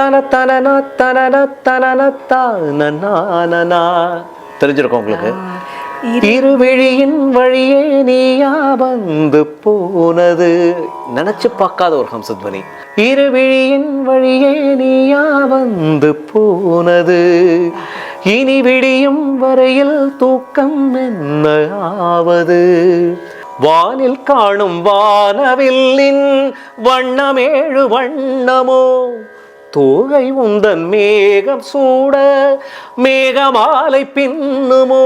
தன தனனா தனன தனன தானனா தெரிஞ்சிருக்கும் உங்களுக்கு? இருவிழியின் வழியே நீயா வந்து போனது. நினைச்சு பார்க்காத ஒரு ஹம்சத்வனி. இருவிழியின் வழியே நீயா வந்து போனது. இனி விடியும் வரையில் தூக்கம் என்ன ஆவது வானில் காணும் வானவில்லின் வண்ணமேழு வண்ணமோ தோகை உந்தன் மேகம் சூட மேகமாலை பின்னுமோ?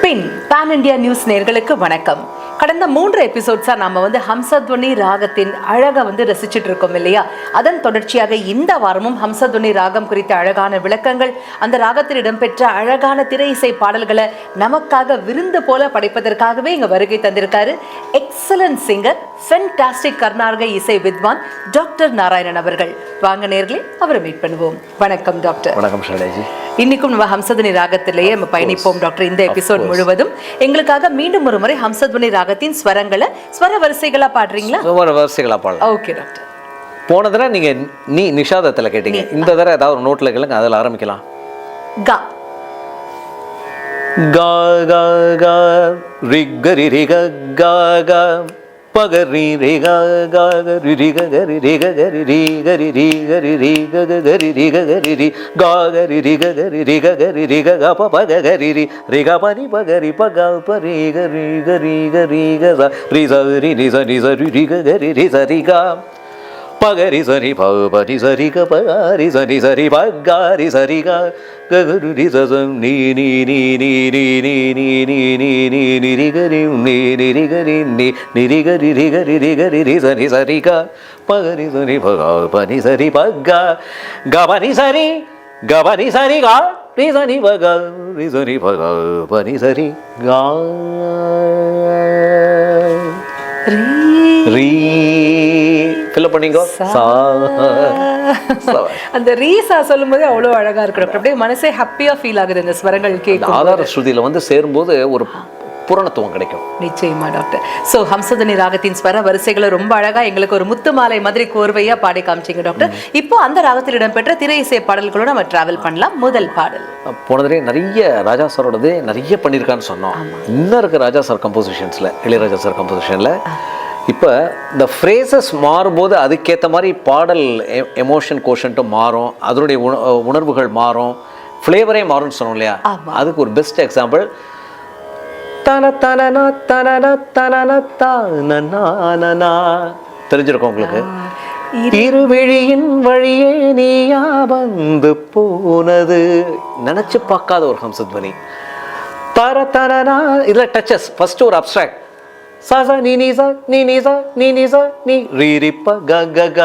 பின் பேன் இந்தியா நியூஸ் நேர்களுக்கு வணக்கம். கடந்த மூன்று எபிசோட்ஸா நாம வந்து ஹம்சத்வனி ராகத்தின் அழகை வந்து ரசிச்சிட்டு இருக்கோம் இல்லையா? அதன் தொடர்ச்சியாக இந்த வாரமும் ஹம்சத்வனி ராகம் குறித்த அழகான விளக்கங்கள் அந்த ராகத்தில் இடம்பெற்ற அழகான திரை இசை பாடல்களை நமக்காக விருந்து போல படைப்பதற்காகவே இங்க வருகை தந்திருக்காரு எக்ஸலன்ட் சிங்கர் ஃபென்டாஸ்டிக் கர்நாடக இசை வித்வான் டாக்டர் நாராயணன் அவர்கள். வாங்க நேர்களே அவரை மீட் பண்ணுவோம். வணக்கம் டாக்டர். வணக்கம் இன்னைக்கும் நம்ம ஹம்சதுனி ராகத்திலேயே நம்ம பயணிப்போம் டாக்டர். இந்த எபிசோட் முழுவதும். எங்களுக்காக மீண்டும் ஒரு முறை ஹம்சதுனி ராகத்தின் ஸ்வரங்களை ஸ்வர வரிசைகளா பாடுறீங்களா? ஒரு வரிசைகளா பாடலாம். Okay doctor. போன தடவை நீங்க நீ நிஷாதத்துல கேட்டீங்க. இந்த தடவை ஏதாவது ஒரு நோட்ல கேளுங்க அதில் ஆரம்பிக்கலாம். கா. கா கா கா ரிக்கரி ரிக கா கா. பகரி ரி கா கா கரி ரி க கரி ரி க கரி ரி கரி ரி கரி ரி க க கரி ரி க கரி ரி கா கரி ரி க கரி ரி க கரி ரி க க ப ப க கரி ரி ரி க ப ரி ப கரி ப க ப ரி க ரி க ரி க ரி க ச ரி ச ரி ரி ச ரி ச ரி ரி க கரி ரி ச ரி கா பகரி சரி ப பரி சரி க பரி சரி சரி பகாரி சரி க ககுரு ரி சசம் நீ நீ நீ நீ நீ நீ நீ நீ நீ நீ நீ ரி கரி நீ நீ ரி கரி நீ நீ ரி கரி ரி கரி ஃபில் பண்ணிக்கோ. அந்த ரீசா சொல்லும்போது அவ்வளவு அழகா இருக்கு. டாக்டர் அப்படியே மனசே ஹாப்பியா ஃபீல் ஆகுது இந்த ஸ்வரங்கள் கேட்கும் ஆதார ஸ்ருதியில வந்து சேரும்போது ஒரு பூரணத்துவம் கிடைக்கும். நிச்சயமா டாக்டர். சோ ஹம்சதுனி ராகத்தின் ஸ்வர வரிசைகளை ரொம்ப அழகா எங்களுக்கு ஒரு முத்து மாலை மாதிரி கோர்வையா பாடி காமிச்சீங்க டாக்டர். இப்போ அந்த ராகத்தில் இடம்பெற்ற திரை இசை பாடல்களோட நம்ம டிராவல் பண்ணலாம். முதல் பாடல். போன தடவை நிறைய ராஜா சாரோடது நிறைய பண்ணியிருக்கான்னு சொன்னோம். இன்னும் இருக்க ராஜா சார் கம்போசிஷன்ஸில் இளையராஜா சார் கம்போசிஷனில் இப்போ இந்த ஃப்ரேசஸ் மாறும்போது அதுக்கேற்ற மாதிரி பாடல் எமோஷன் கோஷன்ட்டும் மாறும். அதனுடைய உண உணர்வுகள் மாறும். ஃப்ளேவரே மாறும்னு சொன்னோம் இல்லையா? அதுக்கு ஒரு பெஸ்ட் எக்ஸாம்பிள் தன தனன தனன தனன தானனா தெரிஞ்சிருக்கும் உங்களுக்கு இருவிழியின் வழியே நீயா வந்து போனது. நினைச்சு பார்க்காத ஒரு ஹம்சத்வனி. தர தனனா இதுல டச்சஸ் ஃபர்ஸ்ட் ஒரு அப்ட்ராக்ட் ச ச நீ நீ ச நீ நீ ச நீ நீ ச நீ. ரீ ரி ப க க க.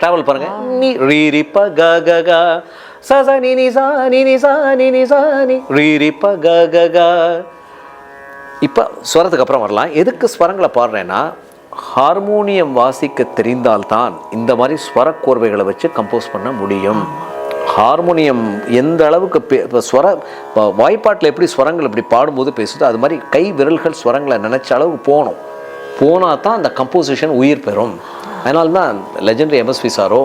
டிராவல் பாருங்க. நீ ரீ ரி ப க க க. ச ச நீ நீ ச நீ நீ ச நீ நீ ச நீ. ரீ ரி ப க க க. இப்போ ஸ்வரத்துக்கு அப்புறம் வரலாம். எதுக்கு ஸ்வரங்களை பாடுறேன்னா ஹார்மோனியம் வாசிக்க தெரிந்தால்தான் இந்த மாதிரி ஸ்வர கோர்வைகளை வச்சு கம்போஸ் பண்ண முடியும். ஹார்மோனியம் எந்த அளவுக்கு இப்போ ஸ்வர வாய்ப்பாட்டில் எப்படி ஸ்வரங்கள் இப்படி பாடும்போது பேசுதோ அது மாதிரி கை விரல்கள் ஸ்வரங்களை நினச்ச அளவுக்கு போகணும். போனால் தான் அந்த கம்போசிஷன் உயிர் பெறும். அதனால தான் லெஜெண்டரி எம்எஸ்வி சாரோ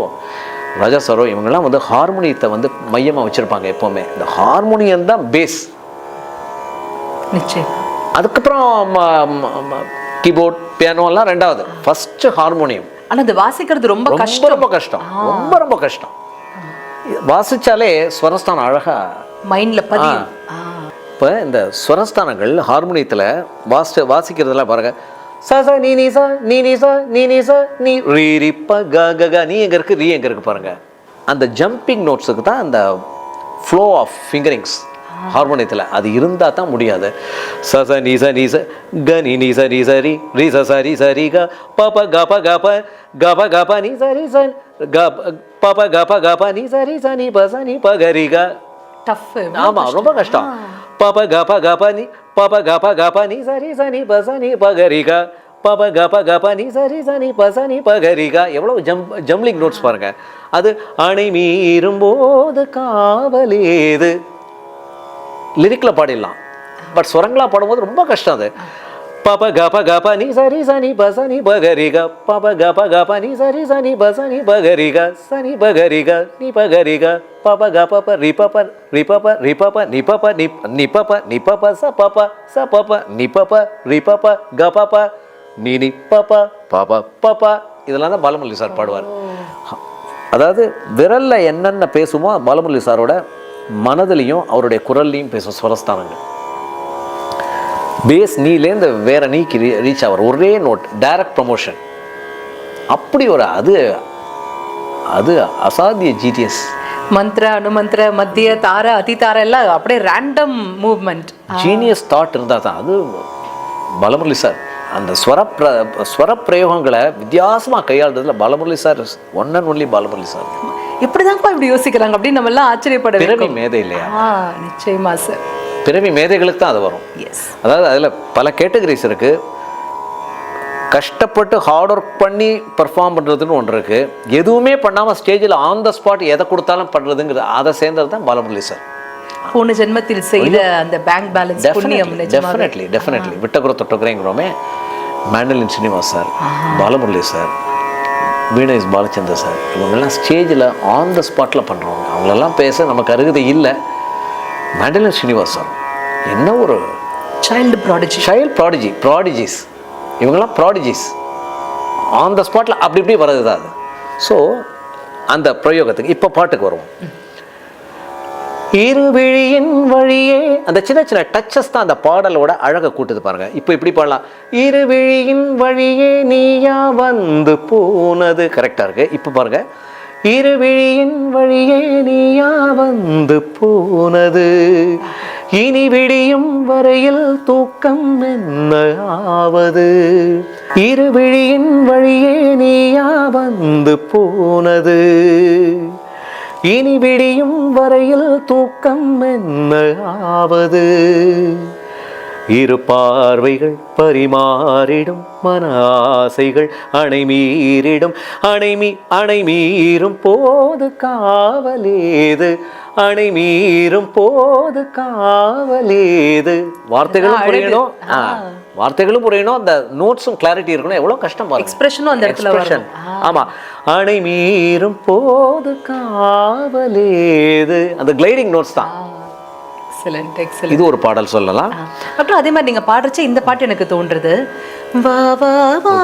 ராஜா சாரோ இவங்கெல்லாம் வந்து ஹார்மோனியத்தை வந்து மையமாக வச்சுருப்பாங்க எப்போவுமே. இந்த ஹார்மோனியம் தான் பேஸ் நிச்சயம். அதுக்கப்புறம் கீபோர்ட் பியானோ எல்லாம் ரெண்டாவது. ஃபர்ஸ்ட் ஹார்மோனியம் ஆனா அது வாசிக்கிறது ரொம்ப ரொம்ப கஷ்டம். ரொம்ப கஷ்டம். ரொம்ப ரொம்ப கஷ்டம். வாசிச்சாலே ஸ்வரஸ்தானம் அழகா மைண்ட்ல பதியும். இப்போ இந்த ஸ்வரஸ்தானங்கள் ஹார்மோனியத்தில் வாசி வாசிக்கிறதெல்லாம் பாருங்க. ச ச நீ நீ ச நீ நீ ச நீ நீ ச நீ ரீ ரி ப க க க நீ எங்க இருக்கு? ரீ எங்க இருக்கு பாருங்க. அந்த ஜம்பிங் நோட்ஸுக்கு தான் அந்த ஃப்ளோ ஆஃப் ஃபிங்கரிங்ஸ் ஹார்மோனியத்தில். அது இருந்தால் தான் முடியாது. ச ச நீ ச நீ ச க நீ நீ ச நீ ச ரி ரி ச ச ரி ச ரி க ப ப க ப க ப க ப க ப நீ ச ரி ச க ப ப க ப க ப நீ ச ரி ச நீ ப ச நீ ப க ரி க டஃப் ஆமா ரொம்ப கஷ்டம் பப கப கப நீ பப கப கப நீ சரி சனி பச நீ பகரிகா பப கப கப நீ சரி சனி பச நீ பகரிகா எவ்வளவு ஜம் ஜம்லிங் நோட்ஸ் பாருங்க அது அணை மீறும் போது காவலேது லிரிக்கில் பாடிடலாம் பட் ஸ்வரங்களா பாடும்போது ரொம்ப கஷ்டம் அது பப கப கப நீ சரி சனி பசனி பகரிக பப கப கப நீ சரி சனி பசனி பகரிக சனி பகரிக நீ பகரிக பப கப ப ரி பப ரி பப ரி பப நி பப நி நி பப நி பப ச பப ச பப நி பப ரி பப க பப. நீ நி பப பப இதெல்லாம் தான் பாலமுரளி சார் பாடுவார். அதாவது விரல்ல என்னென்ன பேசுமோ பாலமுரளி சாரோட மனதிலையும் அவருடைய குரல்லையும் பேசும் ஸ்வரஸ்தானங்கள். பேஸ் நீலேருந்து வேற நீக்கு ரீச் ஆவார். ஒரே நோட் டைரக்ட் ப்ரமோஷன் அப்படி ஒரு அது அது அசாத்திய ஜிடிஎஸ் மந்த்ர அனுமந்திர மத்திய தார அதிதார எல்லாம் அப்படியே ரேண்டம் மூவ்மெண்ட் ஜீனியஸ் தாட் இருந்தால் தான். அது பலமுரளி சார் அந்த ஸ்வர ஸ்வர பிரயோகங்களை வித்தியாசமாக கையாளுறதுல Balamurali sir one and only Balamurali sir இப்படிதான்ப்பா இப்படி யோசிக்கிறாங்க அப்படின்னு நம்ம எல்லாம் ஆச்சரியப்பட பிறவி. மேதை இல்லையா? நிச்சயமா சார் பிறவி மேதைகளுக்கு தான் அது வரும். எஸ் அதாவது அதில் பல கேட்டகரிஸ் இருக்குது கஷ்டப்பட்டு ஹார்ட் ஒர்க் பண்ணி பெர்ஃபார்ம் பண்ணுறதுன்னு ஒன்று இருக்குது எதுவுமே பண்ணாமல் ஸ்டேஜில் ஆன் த ஸ்பாட் எதை கொடுத்தாலும் பண்ணுறதுங்கிறது அதை சேர்ந்தது தான் பாலமுரளி சார் போன ஜென்மத்தில் செய்த அந்த பேங்க் பேலன்ஸ் டெஃபினெட்லி டெஃபினெட்லி விட்டகுற தொட்டகுறேங்கிறோமே mandolin Srinivas sir Balamurali sir Veenesh Balachander sir இவங்கெல்லாம் ஸ்டேஜில் ஆன் த ஸ்பாட்டில் பண்ணுறவங்க அவங்களெல்லாம் பேச நமக்கு அருகதை இல்லை. மேண்டலின் ஸ்ரீனிவாஸ் சார் என்ன ஒரு child prodigy child prodigy prodigies இவங்கெல்லாம் ப்ராடிஜிஸ் ஆன் த ஸ்பாட்டில் அப்படி இப்படி வர்றது தான் அது. ஸோ அந்த பிரயோகத்துக்கு இப்போ பாட்டுக்கு வருவோம். இருவிழியின் வழியே அந்த சின்ன சின்ன டச்சஸ் தான் அந்த பாடலோட அழகை கூட்டுது பாருங்க. இப்போ இப்படி பாடலாம். இருவிழியின் வழியே நீயா வந்து போனது. கரெக்டாக இருக்கு. இப்போ பாருங்க. இருவிழியின் வழியே நீயா வந்து போனது. இனி விடியும் வரையில் தூக்கம் என்ன ஆவது? இருவிழியின் வழியே நீயா வந்து போனது. இனி விடியும் வரையில் தூக்கம் என்ன ஆவது இரு பார்வைகள் பரிமாறிடும் மன ஆசைகள் அணை மீறிடும். அணை மீ அணை மீறும் போது காவலேது. அணை மீறும் போது காவலேது. வார்த்தைகளும். புரியணும். வார்த்தைகளும் புரியணும். அந்த நோட்ஸும் கிளாரிட்டி இருக்கணும். எவ்வளவு கஷ்டம் எக்ஸ்பிரஷனும் அந்த ஆமா. அணை மீறும் போது காவலேது. அந்த கிளைடிங் நோட்ஸ் தான். எக்ஸலண்ட் எக்ஸலண்ட் இது ஒரு பாடல் சொல்லலாம். அப்புறம் அதே மாதிரி நீங்க பாடுறச்சே இந்த பாட்டு எனக்கு தோன்றுது. வா வா வா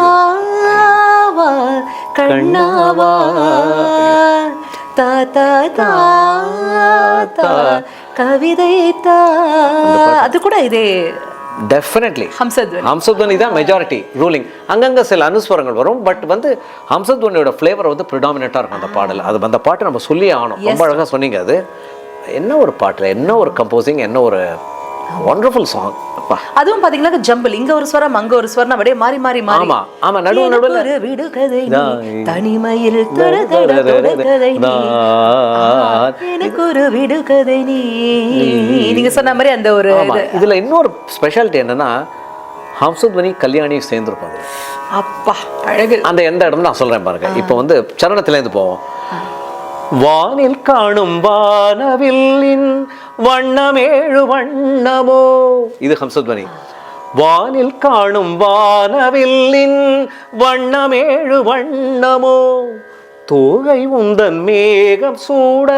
வா கண்ணாவா தா தா தா தா கவிதை தா. அது கூட இதே டெஃபினெட்லி ஹம்சத்வனி. ஹம்சத்வனி தான் மெஜாரிட்டி ரூலிங் அங்கங்க சில அனுஸ்வரங்கள் வரும் பட் வந்து ஹம்சத்வனியோட ஃப்ளேவர் வந்து ப்ரிடாமினட்டாக இருக்கும் அந்த பாடல். அது அந்த பாட்டு நம்ம சொல்லியே ஆகணும். ரொம்ப அழகா சொன்னீங்க அது. என்ன ஒரு பாட்டுல என்ன ஒரு கம்போசிங் என்ன ஒரு ஒண்டர்ஃபுல் சாங் அப்பா. அதுவும் பாத்தீங்கன்னா ஜம்பிள் இங்க ஒரு ஸ்வரம் அங்க ஒரு ஸ்வரம் அப்படியே மாறி மாறி மாறி. ஆமா ஆமா நடுவு எனக்கு நடுவில். ஒரு விடுகதை நீ, நான் தனிமையில் தொட தொட தொட கதை நீ. எனக்கு ஒரு நீங்க சொன்ன மாதிரி அந்த ஒரு இதுல இன்னொரு ஸ்பெஷாலிட்டி என்னன்னா ஹம்சத்வனி கல்யாணி சேர்ந்துருப்பாங்க. அப்பா அழகு. அந்த எந்த இடம் நான் சொல்றேன் பாருங்க. இப்போ வந்து சரணத்திலேருந்து போவோம். வானில் காணும் வானவில்லின் வண்ணமேழு வண்ணமோ. இது ஹம்சத்வனி. வானில் காணும் வானவில்லின் வண்ணமேழு வண்ணமோ. தோகை உந்தன் மேகம் சூட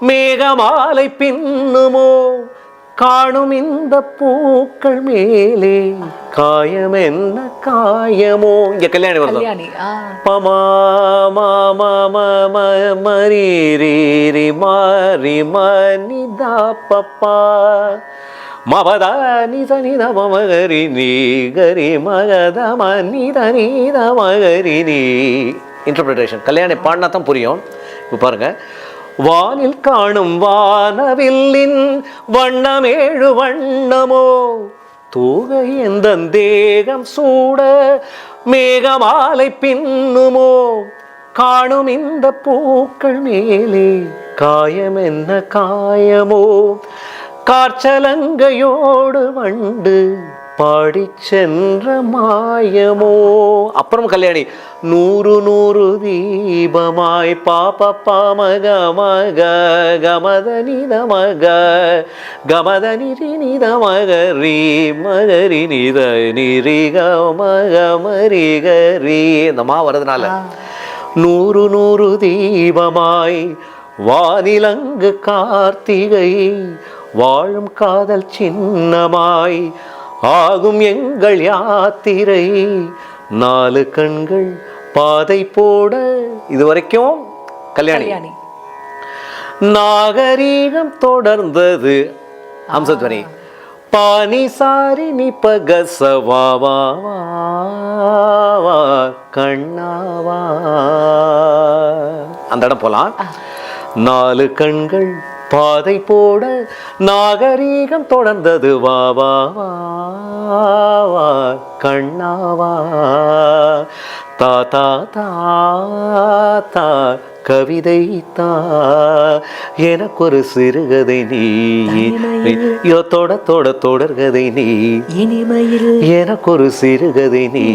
மேகமாலை பின்னுமோ. காணும் இந்த பூக்கள் மேலே காயம் என்ன காயமோ? இங்க கல்யாணி வருது? கல்யாணி ஆ. பமா மா மா ம ம மரி ரீ ரி மாரி மனி தா பப்பா மபதா நி த நி கரி மகத ம நி த நி இன்டர்பிரிட்டேஷன் கல்யாணி பாடினா தான் புரியும். இப்போ பாருங்க. வானில் காணும் வானவில்லின் வண்ணமேழு வண்ணமோ? தூகை எந்த தேகம் சூட மேகமாலை பின்னுமோ? காணும் இந்த பூக்கள் மேலே காயம் என்ன காயமோ? காற்றலங்கையோடு வண்டு பாடி சென்ற மாயமோ? அப்புறம் கல்யாணி நூறு நூறு தீபமாய் பாப பாமக மக கமத நித மக கமத நிரி நித மக ரீ மகரி நித நிரி மக மரி கரி இந்த மா வர்றதுனால நூறு நூறு தீபமாய் வானிலங்கு கார்த்திகை வாழும் காதல் சின்னமாய் ஆகும் எங்கள் யாத்திரை நாலு கண்கள் பாதை போட. இது வரைக்கும் கல்யாணி. நாகரீகம் தொடர்ந்தது. அம்சத்வனி. பானி சாரி நி பகசவா வா வா வா கண்ணாவா அந்த இடம் போலாம். நாலு கண்கள் பாதை போட நாகரீகம் தொடர்ந்தது. வா வா வா கண்ணாவா தா தா தா தா கவிதை தா. எனக்கொரு சிறுகதை நீ. யோ தொட தொட தொடர்கதை நீ. இனிமையில் எனக்கொரு சிறுகதை நீ.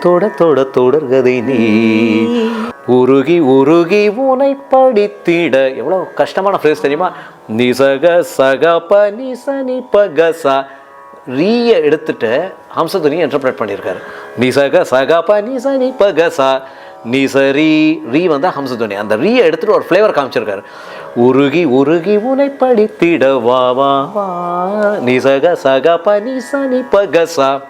தொட தொட தொடர்கதை நீ. உருகி உருகி உனை படித்திட. எவ்வளோ கஷ்டமான ஃப்ரேஸ் தெரியுமா? நிசக ப கசா ரீயை ரீய எடுத்துட்டு ஹம்சதுனியை இன்டர்பிரேட் பண்ணியிருக்காரு. நிசக சகப நிசனி பகசா நிசரி ரீ ரீ வந்தால் ஹம்சதுனி அந்த ரீயை எடுத்துட்டு ஒரு ஃப்ளேவர் காமிச்சிருக்காரு. உருகி உருகி உனை படித்திட. வா வா வா. நிசக ப க சா.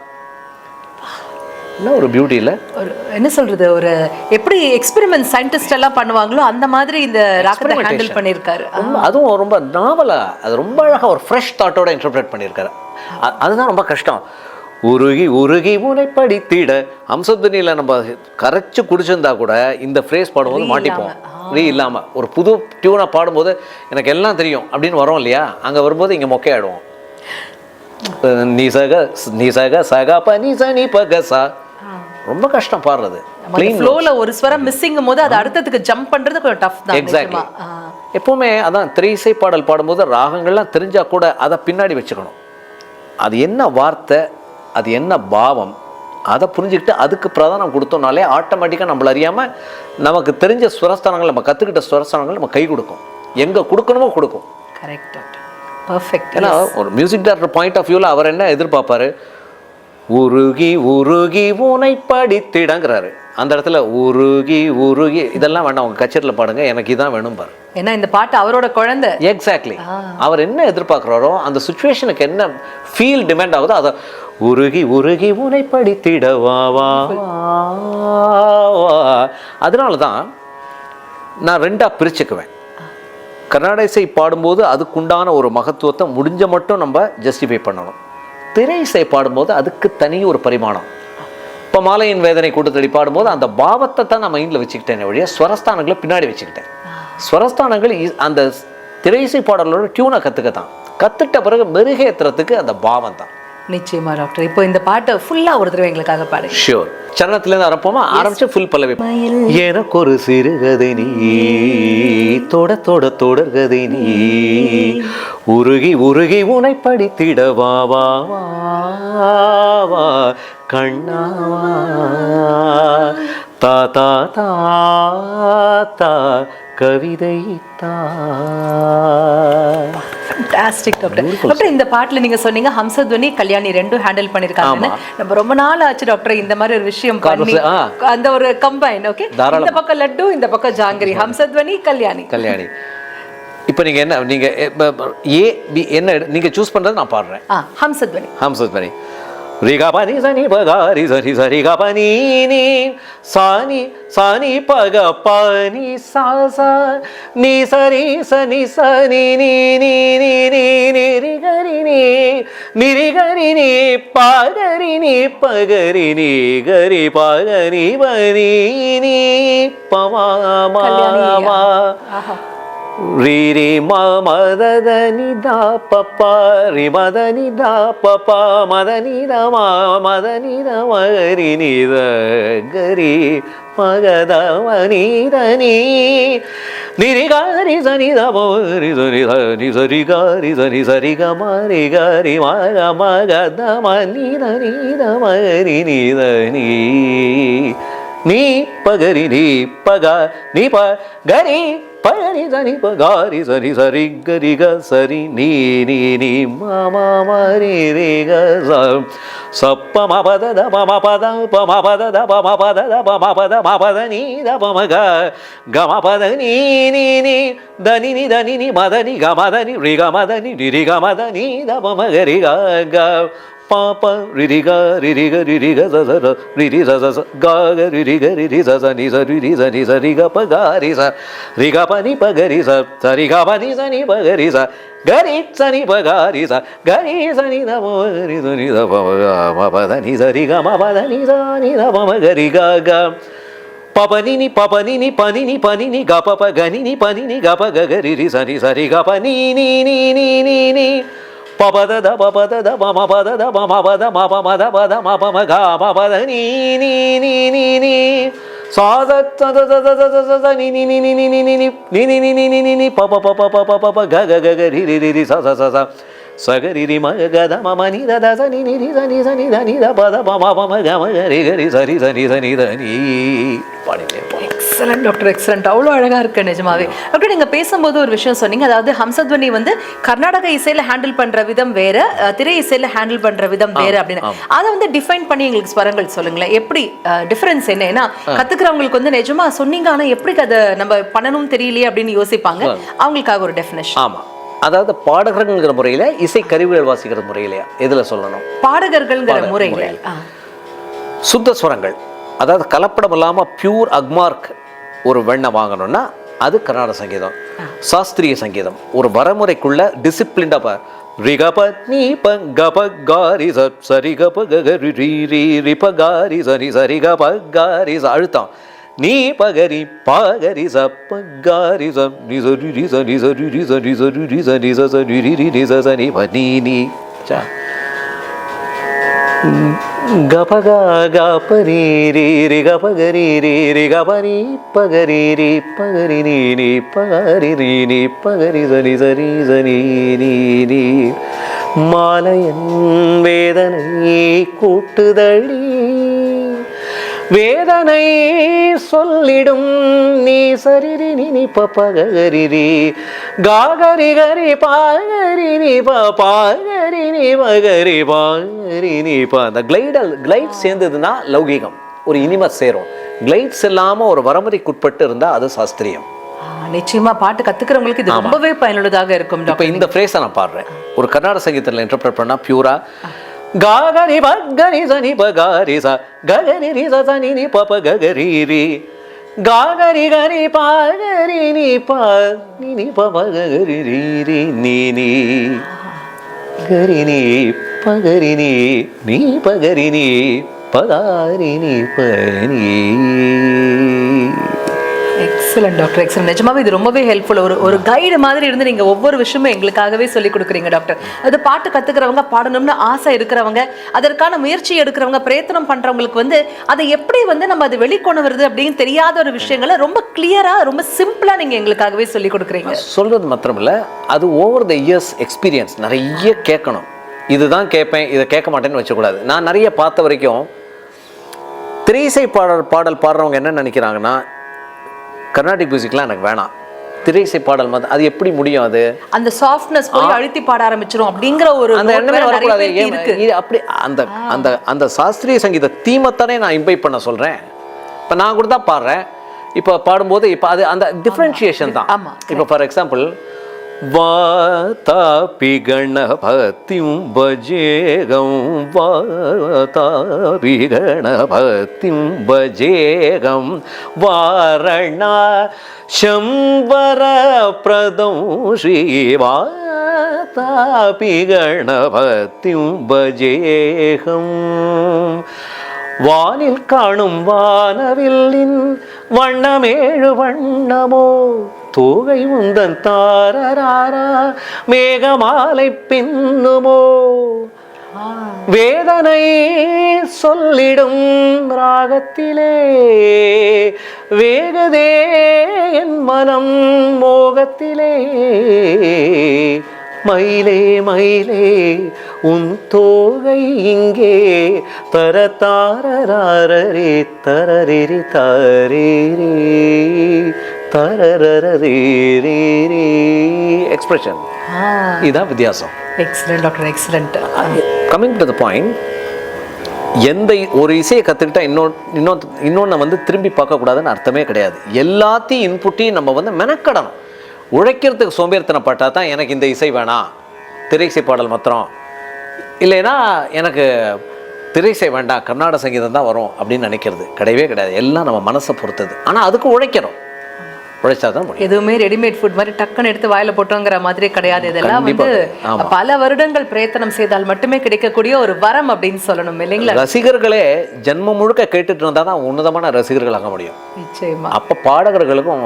என்ன ஒரு பியூட்டி இல்லை ஒரு என்ன சொல்றது ஒரு எப்படி எக்ஸ்பெரிமெண்ட் சயின்டிஸ்ட் எல்லாம் பண்ணுவாங்களோ அந்த மாதிரி இந்த ராக்கத்தை ஹேண்டில் பண்ணியிருக்காரு. அதுவும் ரொம்ப நாவலா அது ரொம்ப அழகா ஒரு ஃப்ரெஷ் தாட்டோட இன்டர்பிரேட் பண்ணியிருக்காரு. அதுதான் ரொம்ப கஷ்டம். உருகி உருகி உனை படித்திட அம்சத்துனியில் நம்ம கரைச்சு குடிச்சிருந்தா கூட இந்த ஃப்ரேஸ் பாடும்போது மாட்டிப்போம். ரீ இல்லாம. ஒரு புது டியூனை பாடும்போது எனக்கு எல்லாம் தெரியும் அப்படின்னு வரோம் இல்லையா? அங்க வரும்போது இங்க மொக்கையாயிடுவோம். அஹ் நிசக நிசக சகப நிசனி பகசா ரொம்ப கஷ்டம் பாடுறது ஃப்ளோல ஒரு ஸ்வரம் மிஸ்ஸிங்கும் போது அது அடுத்ததுக்கு ஜம்ப் பண்றது கொஞ்சம் டஃப் தான் எக்ஸாக்ட்லி. எப்பவுமே அதான் திரைசை பாடல் பாடும்போது ராகங்கள்லாம் தெரிஞ்சா கூட அதை பின்னாடி வச்சுக்கணும். அது என்ன வார்த்தை அது என்ன பாவம் அதை புரிஞ்சுக்கிட்டு அதுக்கு பிரதானம் கொடுத்தோம்னாலே ஆட்டோமேட்டிக்காக நம்மள அறியாமல் நமக்கு தெரிஞ்ச ஸ்வரஸ்தானங்கள் நம்ம கற்றுக்கிட்ட ஸ்வரஸ்தானங்கள் நம்ம கை கொடுக்கும். எங்கே கொடுக்கணுமோ கொடுக்கும். கரெக்ட் டாக்டர் பர்ஃபெக்ட் ஏன்னா ஒரு மியூசிக் டைரக்டர் பாயிண்ட் ஆஃப் வியூவில் அவர் என்ன எதிர்பார்ப்பாரு? உருகி உருகி உனை படித்திடங்கிறாரு. அந்த இடத்துல உருகி உருகி இதெல்லாம் வேண்டாம் உங்க கச்சேரியில் பாடுங்க எனக்கு இதான் வேணும் பாரு. ஏன்னா இந்த பாட்டு அவரோட குழந்தை. எக்ஸாக்ட்லி அவர் என்ன எதிர்பார்க்குறாரோ அந்த சுச்சுவேஷனுக்கு என்ன ஃபீல் டிமாண்ட் ஆகுதோ அதை உருகி உருகி உனை படித்திட வா வா வா. அதனால தான் நான் ரெண்டாக பிரிச்சுக்குவேன். கர்நாடக இசை பாடும்போது அதுக்குண்டான ஒரு மகத்துவத்தை முடிஞ்ச மட்டும் நம்ம ஜஸ்டிஃபை பண்ணணும். திரை இசை பாடும்போது அதுக்கு தனி ஒரு பரிமாணம். இப்போ மாலையின் வேதனை கூட்டத்தடி பாடும்போது அந்த பாவத்தை தான் நான் மைண்டில் வச்சுக்கிட்டேன் வழிய ஸ்வரஸ்தானங்களை பின்னாடி வச்சுக்கிட்டேன். ஸ்வரஸ்தானங்கள் அந்த திரை இசை பாடலோட டியூனை கற்றுக்க தான் கற்றுட்ட பிறகு மெருகேத்துறதுக்கு அந்த பாவம் தான் நிச்சயமா டாக்டர் இப்போ இந்த பாட்டை ஃபுல்லா ஒரு தடவை எங்களுக்காக பாடுங்க. ஷியோர் சரணத்துலேருந்து ஆரம்பமா ஆரம்பிச்சு ஃபுல் பல்லவி. எனக்கு ஒரு சிறுகதை நீ. தொட தொட தொடர்கதை நீ. உருகி உருகி உனை படித்திட வா வா வா வா. கண்ணாவா தா தா தா தா. கவிதை தா ஃபேண்டாஸ்டிக் டாக்டர் டாக்டர் இந்த பாட்டுல நீங்க சொன்னீங்க ஹம்சத்வனி கல்யாணி ரெண்டும் ஹேண்டில் பண்ணிருக்காங்க நம்ம ரொம்ப நாள் ஆச்சு டாக்டர் இந்த மாதிரி ஒரு விஷயம் பண்ணி. அந்த ஒரு கம்பைன் ஓகே. இந்த பக்கம் லட்டு இந்த பக்கம் ஜாங்கிரி. ஹம்சத்வனி கல்யாணி. கல்யாணி. இப்போ நீங்க என்ன நீங்க ஏ பி என்ன நீங்க சூஸ் பண்றது நான் பாடுறேன். ஆ ஹம்சத்வனி. ஹம்சத் பனி ரிகா பனி சனி பகாரி சரி சரி க பனி நீ சானி சானி பக பனி சா சா நீ சரி சனி சனி நீ நீ நீ நீ நீ ரி கரி ರೀರಿ ಮದದ ನಿದ ಪಪ್ಪ ರಿ ಮದ ನಿದ ಪಪ ಮದ ನಿದ ಮಾ ಮದ ನಿದ ಮರಿ ನಿದ ಗರಿ ಮಗದ ಮನಿದ ನೀ ನಿರಿ ಗಾರಿ ಸನಿ ದ ಮರಿ ಸರಿ ಸನಿ ಸರಿ ಗಾರಿ ಸನಿ ಸರಿ ಗ ಮಾರಿ ಗಾರಿ ಮಗ ಮಗದ ಮನಿದ ನೀದ ಮರಿ ನಿದ ನೀ ನೀ ಪಗರಿ ನೀ ಪಗ ನೀ ಪ ಗರಿ పని సని గారి సరి సరి గరి గ సరి నీ నీ నీ మా మరి రే గ సప్ప మా పద ద మా పద ప మా పద ద ప మా పద ద ప మా పద మా పద నీ ద ప మ గ గ మా పద నీ నీ నీ దని ని దని ని మదని గ మదని రి గ మదని రి రి గ మదని ద ప మ గ రి గ గ पा रि जा रि रि जा नी पपनी नी पपनी नी पनी नी पनी नी गा पा गनी नी पनी नी गा पा गरी रि जा नी जा रिगा पा नी नी नी नी नी పపద ద పపద ద మమ పద ద మమ పద మప మద పద మప మగ మపద నీ నీ నీ నీ నీ పప పప పప పప గ గ గ గ రి రి రి రి స స స స సగరి రి మగ గ ద మమ ని ద ద స ని ని రి స ని స ని ద ని ద పద పమ పమ గ మ గ రి గ రి స రి స ని స ని ద ని పాడింది எக்ஸலண்ட் டாக்டர் எக்ஸலண்ட் அவ்வளோ அழகா இருக்கு நிஜமாவே. டாக்டர் நீங்க பேசும்போது ஒரு விஷயம் சொன்னீங்க. அதாவது ஹம்சத்வனி வந்து கர்நாடக இசையில ஹேண்டில் பண்ற விதம் வேற திரை இசையில ஹேண்டில் பண்ற விதம் வேற அப்படின்னு அதை வந்து டிஃபைன் பண்ணி எங்களுக்கு ஸ்வரங்கள் சொல்லுங்களேன். எப்படி டிஃபரன்ஸ் என்ன? ஏன்னா கத்துக்கிறவங்களுக்கு வந்து நிஜமா சொன்னீங்க. ஆனா எப்படி அதை நம்ம பண்ணணும்னு தெரியலையே அப்படின்னு யோசிப்பாங்க. அவங்களுக்காக ஒரு டெஃபினேஷன் ஆமா. அதாவது பாடகர்கள்ங்கிற முறையில இசை கருவிகள் வாசிக்கிற முறையிலையா? எதுல சொல்லணும்? பாடகர்கள்ங்கிற பாடகர் முறையில. சுத்த ஸ்வரங்கள். அதாவது கலப்படம் இல்லாம பியூர் அக்மார்க் ஒரு வெண்ணை வாங்கணும்னா அது கர்நாடக சங்கீதம் சாஸ்திரிய சங்கீதம். ஒரு வரமுறைக்குள்ள டிசிப்ளின்டாக பா ரிகப நீ பங்கப காரி சரிகப கரி ரீ ரீ ரிப காரி சரி சரிகப காரி அழுத்தம். நீ பகரி பகரி சப்ப காரி சம் நீ சரி ரி சரி சரி ரி சரி சரி ரி சரி சரி ரி ரி ரி சரி பனி நீ சா கபக கபரீரீரி கபகரீரீரி கபரி பகரீரி பகரி நீ பகரி நீ பகரி சனி சரி சனி நீ மாலையன் வேதனை கூட்டுதழி வேதனை சொல்லிடும். நீ சரிரி நினி பகரிரி காகரி கரி பாகரி நீ பாகரி நீ பகரி பாகரி நீ பா அந்த கிளைடல் கிளைட் சேர்ந்ததுன்னா லௌகிகம். ஒரு இனிமை சேரும். கிளைட்ஸ் இல்லாம ஒரு வரமுறைக்குட்பட்டு இருந்தா அது சாஸ்திரியம். நிச்சயமா பாட்டு கத்துக்கிறவங்களுக்கு இது ரொம்பவே பயனுள்ளதாக இருக்கும் இப்போ இந்த ஃப்ரேஸை நான் பாடுறேன். ஒரு கர்நாடக சங்கீதத்தில் இன்டர்பிரட் பண்ணா பியூரா గాగని భగని సని పగారి స గగని రి సని ని పప గగరి రి గాగరి గని పాగరి ని ప ని ని ప గగరి రి రి ని ని గరి ని పగరి ని ని పగరి ని పగారి ని పని எக்ஸலன்ட் டாக்டர் எக்ஸலன்ட் நிஜமாவே இது ரொம்பவே ஹெல்ப்ஃபுல் ஒரு ஒரு கைடு மாதிரி இருந்து நீங்க ஒவ்வொரு விஷயமும் எங்களுக்காகவே சொல்லி கொடுக்குறீங்க டாக்டர் அது பாட்டு கத்துக்கிறவங்க பாடணும்னு ஆசை இருக்கிறவங்க அதற்கான முயற்சி எடுக்கிறவங்க பிரயத்தனம் பண்றவங்களுக்கு வந்து அதை எப்படி வந்து நம்ம அதை வெளிக்கொண்டு வருது அப்படின்னு தெரியாத ஒரு விஷயங்களை ரொம்ப கிளியரா ரொம்ப சிம்பிளா நீங்க எங்களுக்காகவே சொல்லி கொடுக்குறீங்க. சொல்றது மாத்திரமில்ல அது ஓவர் த இயர்ஸ் எக்ஸ்பீரியன்ஸ் நிறைய கேட்கணும். இதுதான் கேட்பேன் இதை கேட்க மாட்டேன்னு வச்சக்கூடாது. நான் நிறைய பார்த்த வரைக்கும் திரைசை பாடல் பாடல் பாடுறவங்க என்ன நினைக்கிறாங்கன்னா கர்நாடிக் மியூசிக்லாம் எனக்கு வேணாம். திரையிசை பாடல் மாதிரி அது எப்படி முடியும் அது? அந்த சாஃப்ட்னஸ் போய் அழுத்தி பாட ஆரம்பிச்சிரும் அப்படிங்கிற ஒரு அந்த எண்ணமே வரக்கூடாது. இது அப்படி அந்த அந்த அந்த சாஸ்திரிய சங்கீத தீமத்தானே நான் இம்பைப் பண்ண சொல்றேன். இப்போ நான் கூட தான் பாடுறேன். இப்போ பாடும்போது இப்போ அது அந்த டிஃப்ரென்ஷியேஷன் தான். இப்போ ஃபார் எக்ஸாம்பிள் വാതാപി ഗണപതിം ഭജേകം വാതാപി ഗണപതിം ഭജേകം വാരണ ശംവരപ്രദം ശ്രീവാതാപി ഗണപതിം ഭജേകം വാനിൽ കാണും വാനവിൽ നിൻ വണ്ണമേഴു വണ്ണമോ தூகை உந்தன் தாரராரா மேகமாலை பின்னுமோ? வேதனை சொல்லிடும் ராகத்திலே வேகதே என் மனம் மோகத்திலே மயிலே மயிலே உன் தோகை இங்கே தர தாரரே தரரி தாரே எக்ஸ்பிரஷன் இதுதான் வித்தியாசம். Excellent doctor excellent coming to the point எந்த ஒரு இசையை கற்றுக்கிட்டா இன்னொன்று இன்னொன்று இன்னொன்று வந்து திரும்பி பார்க்கக்கூடாதுன்னு அர்த்தமே கிடையாது. எல்லாத்தையும் இன்புட்டையும் நம்ம வந்து மெனக்கடணும். உழைக்கிறதுக்கு சோம்பேறித்தனப்பட்டா தான் எனக்கு இந்த இசை வேணாம். திரைசை பாடல் மாத்திரம். இல்லைன்னா எனக்கு திரைசை வேண்டாம் கர்நாடக சங்கீதம் தான் வரும் அப்படின்னு நினைக்கிறது. கிடையவே கிடையாது. எல்லாம் நம்ம மனசை பொறுத்தது. ஆனால் அதுக்கு உழைக்கணும். உழைச்சா தான் எதுவுமே ரெடிமேட் ஃபுட் மாதிரி டக்குன்னு எடுத்து வாயில போட்டோங்கிற மாதிரி கிடையாது. இதெல்லாம் வந்து. பல வருடங்கள் பிரயத்தனம் செய்தால் மட்டுமே கிடைக்கக்கூடிய ஒரு வரம் அப்படின்னு சொல்லணும் இல்லைங்களா? ரசிகர்களே ஜென்மம் முழுக்க கேட்டுட்டு இருந்தால் தான் உன்னதமான ரசிகர்கள் ஆக முடியும். நிச்சயமா. அப்போ பாடகர்களுக்கும்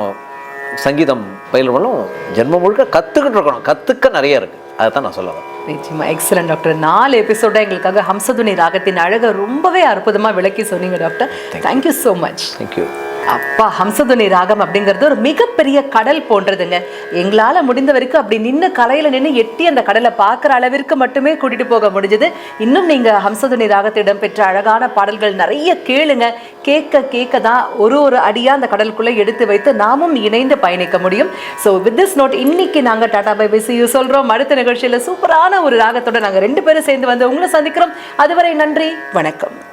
சங்கீதம் பயில்வர்களும் ஜென்மம் முழுக்க கற்றுக்கிட்டு இருக்கணும். கற்றுக்க நிறைய இருக்குது அதை தான் நான் சொல்ல வரேன் நிச்சயமா. எக்ஸலண்ட் டாக்டர் நாலு எபிசோட எங்களுக்காக ஹம்சதுனி ராகத்தின் அழகை ரொம்பவே அற்புதமா விளக்கி சொன்னீங்க doctor thank you so much thank you அப்பா ஹம்சதுனி ராகம் அப்படிங்கிறது ஒரு மிகப்பெரிய கடல் போன்றதுங்க. எங்களால் முடிந்த வரைக்கும் அப்படி நின்று கலையில் நின்று எட்டி அந்த கடலை பார்க்குற அளவிற்கு மட்டுமே கூட்டிகிட்டு போக முடிஞ்சது. இன்னும் நீங்கள் ஹம்சதுனி ராகத்திடம் பெற்ற அழகான பாடல்கள் நிறைய கேளுங்க. கேட்க கேட்க தான் ஒரு ஒரு அடியாக அந்த கடலுக்குள்ளே எடுத்து வைத்து நாமும் இணைந்து பயணிக்க முடியும். ஸோ வித் திஸ் நோட் இன்னைக்கு நாங்கள் டாடா பை பேசி சொல்கிறோம் அடுத்த நிகழ்ச்சியில் சூப்பரான ஒரு ராகத்தோட நாங்கள் ரெண்டு பேரும் சேர்ந்து வந்து உங்களை சந்திக்கிறோம். அதுவரை நன்றி. வணக்கம்.